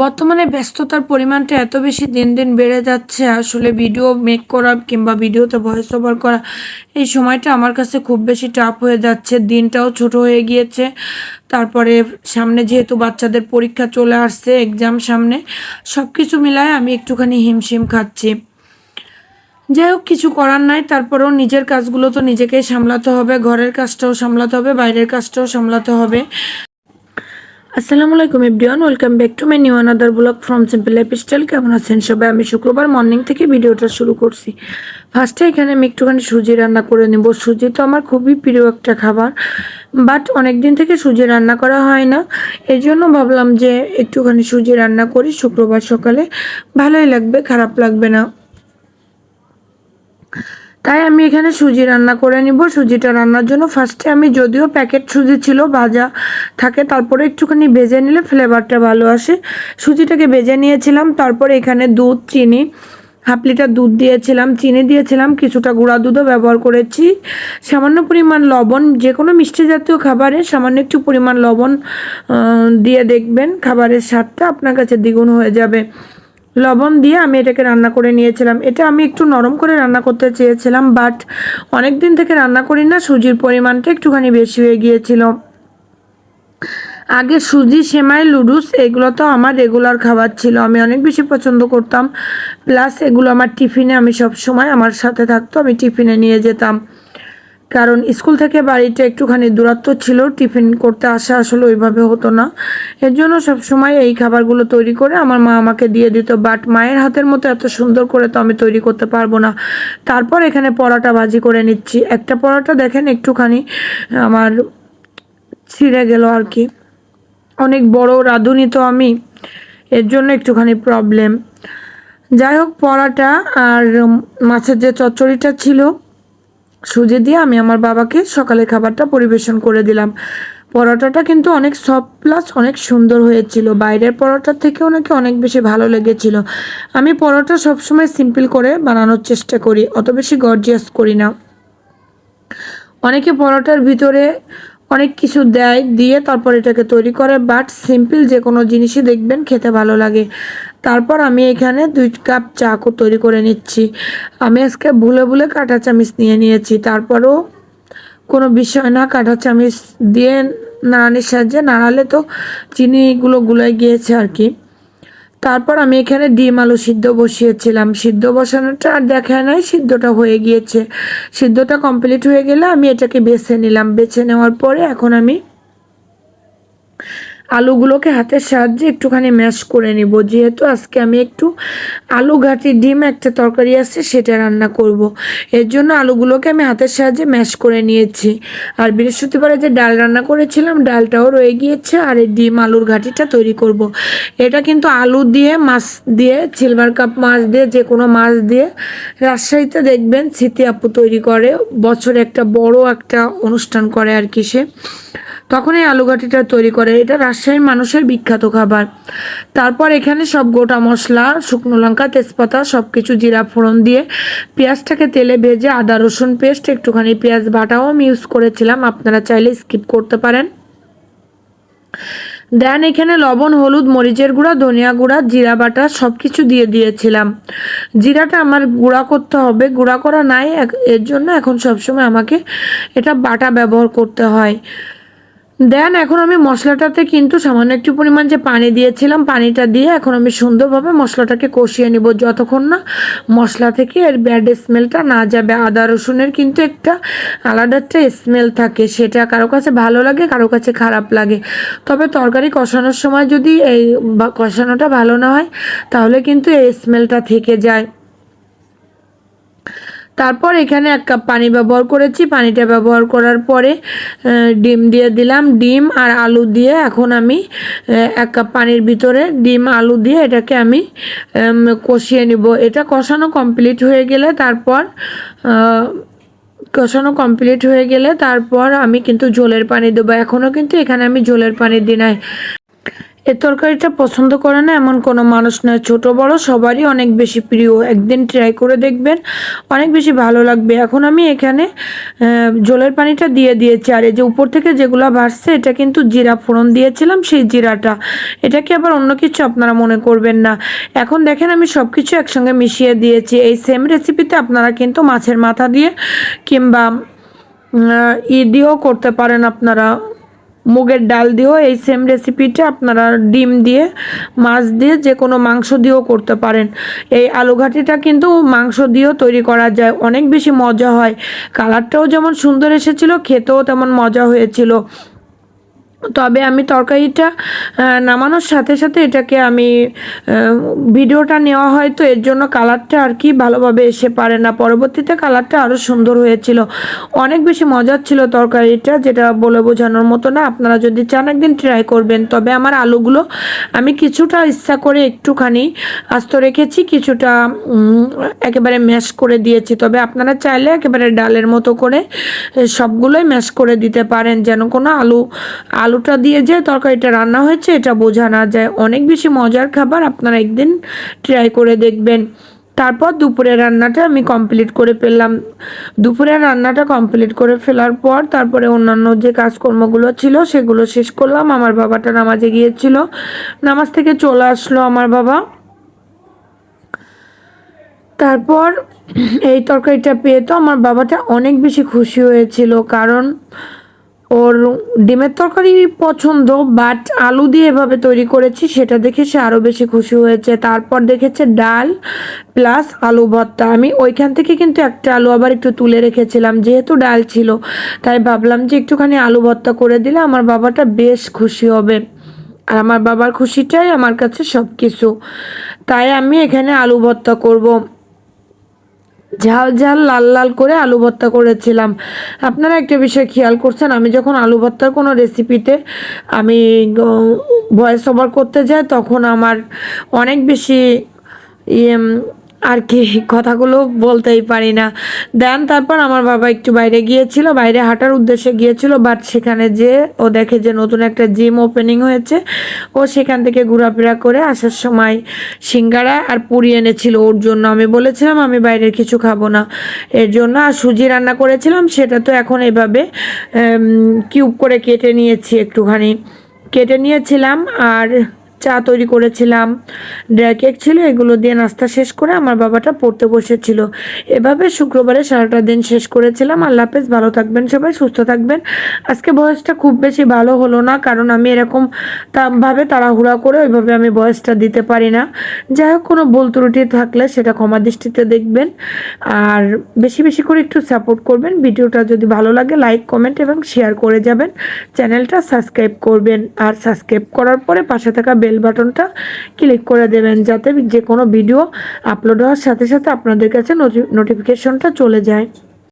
বর্তমানে ব্যস্ততার পরিমাণটা এত বেশি দিন দিন বেড়ে যাচ্ছে, আসলে ভিডিও মেক করা কিংবা ভিডিওতে ভয়েস ওভার করা, এই সময়টা আমার কাছে খুব বেশি টাফ হয়ে যাচ্ছে। দিনটাও ছোট হয়ে গিয়েছে। তারপরে সামনে যেহেতু বাচ্চাদের পরীক্ষা চলে আসছে এক্সাম সামনে সব কিছু মিলায় আমি একটুখানি হিমশিম খাচ্ছি। যাই হোক, কিছু করার নাই, তারপরেও নিজের কাজগুলো তো নিজেকেই সামলাতে হবে, ঘরের কাজটাও সামলাতে হবে, বাইরের কাজটাও সামলাতে হবে। আসসালামু আলাইকুম everyone, welcome back to my new another blog from simple lifestyle কেমন আছেন সবাই? আমি শুক্রবার মর্নিং থেকে ভিডিওটা শুরু করছি। ফার্স্টে এখানে আমি একটুখানি সুজি রান্না করে নেব। সুজি তো আমার খুবই প্রিয় একটা খাবার বাট অনেক দিন থেকে সুজি রান্না করা হয় না। এই জন্য ভাবলাম যে একটুখানি সুজি রান্না করি। শুক্রবার সকালে ভালোই লাগবে, খারাপ লাগবে না। তাই আমি এখানে সুজি রান্না করে নিব। সুজিটা রান্নার জন্য ফার্স্টে আমি যদিও প্যাকেট সুজি ছিল, ভাজা থাকে, তারপরে একটুখানি ভেজে নিলে ফ্লেভারটা ভালো আসে। সুজিটাকে ভেজে নিয়েছিলাম, তারপরে এখানে দুধ, চিনি, হাফ লিটার দুধ দিয়েছিলাম, চিনি দিয়েছিলাম, কিছুটা গুঁড়া দুধও ব্যবহার করেছি। সামান্য পরিমাণ লবণ যে কোনো মিষ্টি জাতীয় খাবারে সামান্য একটু পরিমাণ লবণ দিয়ে দেখবেন খাবারের স্বাদটা আপনার কাছে দ্বিগুণ হয়ে যাবে। লবণ দিয়ে আমি এটাকে রান্না করে নিয়েছিলাম। এটা আমি একটু নরম করে রান্না করতে চেয়েছিলাম বাট অনেক দিন থেকে রান্না করি না, সুজির পরিমাণটা একটুখানি বেশি হয়ে গিয়েছিল। আগে সুজি, সেমাই, লুডুস, এগুলো তো আমার রেগুলার খাবার ছিল, আমি অনেক বেশি পছন্দ করতাম। প্লাস এগুলো আমার টিফিনে আমি সব সময় আমার সাথে থাকতো, আমি টিফিনে নিয়ে যেতাম। কারণ স্কুল থেকে বাড়িটা একটুখানি দূরত্ব ছিল, টিফিন করতে আসা আসলে ওইভাবে হতো না। এর জন্য সবসময় এই খাবারগুলো তৈরি করে আমার মা আমাকে দিয়ে দিত বাট মায়ের হাতের মতো এত সুন্দর করে তো আমি তৈরি করতে পারব না। তারপর এখানে পরোটা ভাজি করে নিচ্ছি। একটা পরোটা দেখেন একটুখানি, আমার ছিঁড়ে গেল আর কি। অনেক বড় রাঁধুনি তো আমি, এর জন্য একটুখানি প্রবলেম যাই হোক, পরাটা আর মাছের যে চচ্চড়িটা ছিল সুজি দিয়ে আমি আমার বাবাকে সকালে খাবারটা পরিবেশন করে দিলাম। পরোটাটা কিন্তু অনেক সফট প্লাস অনেক সুন্দর হয়েছিল। বাইরের পরোটার থেকে ওনাকে অনেক বেশি ভালো লেগেছিল। আমি পরোটা সবসময় সিম্পল করে বানানোর চেষ্টা করি, অত বেশি গর্জিয়াস করি না। অনেকে পরোটার ভিতরে অনেক কিছু দেয়, দিয়ে তারপর এটাকে তৈরি করে বাট সিম্পল যে কোনো জিনিসই দেখবেন খেতে ভালো লাগে। তারপর আমি এখানে দুই কাপ চাকু তৈরি করে নিচ্ছি। আমি আজকে ভুলে ভুলে কাঁটা চামিচ নিয়ে নিয়েছি। তারপরও কোনো বিষয় না, কাঁটা চামিচ দিয়ে নাড়ানির সাহায্যে নাড়ালে তো চিনিগুলো গুলাই গিয়েছে আর কি। তারপর আমি এখানে ডিম আলু সিদ্ধ বসিয়েছিলাম। সিদ্ধ বসানোটা আর দেখা নাই, সিদ্ধটা হয়ে গিয়েছে। সিদ্ধটা কমপ্লিট হয়ে গেলে আমি এটাকে বেছে নিলাম। বেছে নেওয়ার পরে এখন আমি আলুগুলোকে হাতের সাহায্যে একটুখানি ম্যাশ করে নিব যেহেতু আজকে আমি একটু আলু ঘাটি ডিম একটা তরকারি আছে, সেটা রান্না করব। এর জন্য আলুগুলোকে আমি হাতের সাহায্যে ম্যাশ করে নিয়েছি আর বৃহস্পতিবারে যে ডাল রান্না করেছিলাম, ডালটাও রয়ে গিয়েছে আর এই ডিম আলুর ঘাটিটা তৈরি করব। এটা কিন্তু আলু দিয়ে, মাছ দিয়ে, সিলভার কাপ মাছ দিয়ে, যে কোনো মাছ দিয়ে রাজশাহীতে দেখবেন স্মৃতি আপু তৈরি করে বছরে একটা বড় একটা অনুষ্ঠান করে আর কি সে তখন এই আলু ঘাটিটা তৈরি করে। এটা রাজশাহীর মানুষের বিখ্যাত খাবার। তারপর এখানে সব গোটা মশলা, শুকনো লঙ্কা, তেজপাতা সব কিছু জিরা ফোড়ন দিয়ে পেঁয়াজটাকে তেলে ভেজে আদা, রসুন পেস্ট, একটুখানি পেঁয়াজ বাটাও আমি ইউজ করেছিলাম। আপনারা চাইলে স্কিপ করতে পারেন। দেন এখানে লবণ, হলুদ, মরিচের গুঁড়া, ধনিয়া গুঁড়া, জিরা বাটা সব কিছু দিয়ে দিয়েছিলাম। জিরাটা আমার গুঁড়া করতে হবে। গুঁড়া করা নাই এর জন্য এখন সবসময় আমাকে এটা বাটা ব্যবহার করতে হয়। দেন এখন আমি মশলাটাতে কিন্তু সামান্য একটু পরিমাণ যে পানি দিয়েছিলাম, পানিটা দিয়ে এখন আমি সুন্দরভাবে মশলাটাকে কষিয়ে নিব। যতক্ষণ না মশলা থেকে এর ব্যাড স্মেলটা না যাবে, আদা রসুনের কিন্তু একটা আলাদা একটা স্মেল থাকে, সেটা কারও কাছে ভালো লাগে, কারও কাছে খারাপ লাগে। তবে তরকারি কষানোর সময় যদি এই কষানোটা ভালো না হয়, তাহলে কিন্তু এই স্মেলটা থেকে যায়। তারপর এখানে এক কাপ পানি ব্যবহার করেছি। পানিটা ব্যবহার করার পরে ডিম দিয়ে দিলাম। ডিম আর আলু দিয়ে এখন আমি এক কাপ পানির ভিতরে ডিম, আলু দিয়ে এটাকে আমি কষিয়ে নিব। এটা কষানো কমপ্লিট হয়ে গেলে তারপর কষানো কমপ্লিট হয়ে গেলে তারপর আমি কিন্তু জলের পানি দেবো। এখনও কিন্তু এখানে আমি জলের পানি দিই নাই। এ তরকারিটা পছন্দ করে না, এমন কোনো মানুষ নয়। ছোট, বড় সবারই অনেক বেশি প্রিয়। একদিন ট্রাই করে দেখবেন, অনেক বেশি ভালো লাগবে। এখন আমি এখানে জলের পানিটা দিয়ে দিয়েছি। আর এই যে উপর থেকে যেগুলো ভাসছে, এটা কিন্তু জিরা ফোড়ন দিয়েছিলাম, সেই জিরাটা। এটাকে আবার অন্য কিছু আপনারা মনে করবেন না। এখন দেখেন, আমি সব কিছু একসঙ্গে মিশিয়ে দিয়েছি। এই সেম রেসিপিতে আপনারা কিন্তু মাছের মাথা দিয়ে কিংবা ই দিয়েও করতে পারেন আপনারা। মুগের ডাল দিয়েও এই সেম রেসিপিটা আপনারা ডিম দিয়ে, মাছ দিয়ে যে কোনো মাংস দিয়েও করতে পারেন। এই আলু ঘাটিটা কিন্তু মাংস দিয়েও তৈরি করা যায়, অনেক বেশি মজা হয়। কালারটাও যেমন সুন্দর এসেছিল, খেতেও তেমন মজা হয়েছিল। তবে আমি তরকারিটা নামানোর সাথে সাথে এটাকে আমি ভিডিওটা নেওয়া হয় তো এর জন্য কালারটা আর কি ভালোভাবে এসে পারে না। পরবর্তীতে কালারটা আরও সুন্দর হয়েছিল। অনেক বেশি মজার ছিল তরকারিটা, যেটা বলে বোঝানোর মতো না। আপনারা যদি চান একদিন ট্রাই করবেন। তবে আমার আলুগুলো আমি কিছুটা ইচ্ছা করে একটুখানি আস্ত রেখেছি, কিছুটা একেবারে ম্যাশ করে দিয়েছি। তবে আপনারা চাইলে একেবারে ডালের মতো করে সবগুলোই ম্যাশ করে দিতে পারেন, যেন কোনো আলু আলুটা দিয়ে যে তরকারিটা রান্না হয়েছে, এটা বোঝা না যায়। অনেক বেশি মজার খাবার, আপনারা একদিন ট্রাই করে দেখবেন। তারপর দুপুরের রান্নাটা আমি কমপ্লিট করে ফেললাম। দুপুরের রান্নাটা কমপ্লিট করে ফেলার পর তারপরে অন্যান্য যে কাজকর্মগুলো ছিল, সেগুলো শেষ করলাম। আমার বাবাটা নামাজে গিয়েছিল। নামাজ থেকে চলে আসলো আমার বাবা। তারপর এই তরকারিটা পেয়ে তো আমার বাবাটা অনেক বেশি খুশি হয়েছিল। কারণ ওর ডিমের তরকারি পছন্দ বাট আলু দিয়ে এভাবে তৈরি করেছি, সেটা দেখে সে আরও বেশি খুশি হয়েছে। তারপর দেখেছে ডাল প্লাস আলু ভর্তা। আমি ওইখান থেকে কিন্তু একটা আলু আবার একটু তুলে রেখেছিলাম, যেহেতু ডাল ছিল। তাই ভাবলাম যে একটুখানি আলু ভর্তা করে দিলে আমার বাবাটা বেশ খুশি হবে। আর আমার বাবার খুশিটাই আমার কাছে সব কিছু তাই আমি এখানে আলু ভর্তা করব। ঝাল ঝাল, লাল লাল করে আলু ভর্তা করেছিলাম। আপনারা একটা বিষয় খেয়াল করছেন, আমি যখন আলু ভর্তার কোনো রেসিপিতে আমি ভয়েস ওভার করতে যাই, তখন আমার অনেক বেশি ইয়ে আর কি কথাগুলো বলতেই পারি না। দেন তারপর আমার বাবা একটু বাইরে গিয়েছিল, বাইরে হাঁটার উদ্দেশ্যে গিয়েছিল বাট সেখানে যে ও দেখে যে নতুন একটা জিম ওপেনিং হয়েছে, ও সেখান থেকে ঘোরাফেরা করে আসার সময় সিঙ্গারা আর পুরি এনেছিল। ওর জন্য আমি বলেছিলাম, আমি বাইরের কিছু খাব না। এর জন্য আর সুজি রান্না করেছিলাম, সেটা তো এখন এভাবে কিউব করে কেটে নিয়েছি একটুখানি। কেটে নিয়েছিলাম আর চা তৈরি করেছিলাম। ড্রাই কেক ছিল, এগুলো দিয়ে নাস্তা শেষ করে আমার বাবাটা পড়তে বসেছিল। এভাবে শুক্রবারে সারাটা দিন শেষ করেছিলাম। আল্লাহ হাফেজ, ভালো থাকবেন সবাই, সুস্থ থাকবেন। আজকে বয়সটা খুব বেশি ভালো হলো না, কারণ আমি এরকম ভাবে তাড়াহুড়া করে ওইভাবে আমি বয়সটা দিতে পারি না। যাই হোক, কোনো ভুল ত্রুটি থাকলে সেটা ক্ষমা দৃষ্টিতে দেখবেন। আর বেশি বেশি করে একটু সাপোর্ট করবেন। ভিডিওটা যদি ভালো লাগে লাইক কমেন্ট এবং শেয়ার করে যাবেন। চ্যানেলটা সাবস্ক্রাইব করবেন। আর সাবস্ক্রাইব করার পরে পাশে থাকা বেল বাটনটা ক্লিক করে দেবেন যাতে যে কোনো ভিডিও আপলোড হওয়ার সাথে সাথে আপনাদের কাছে নোটিফিকেশনটা চলে যায়।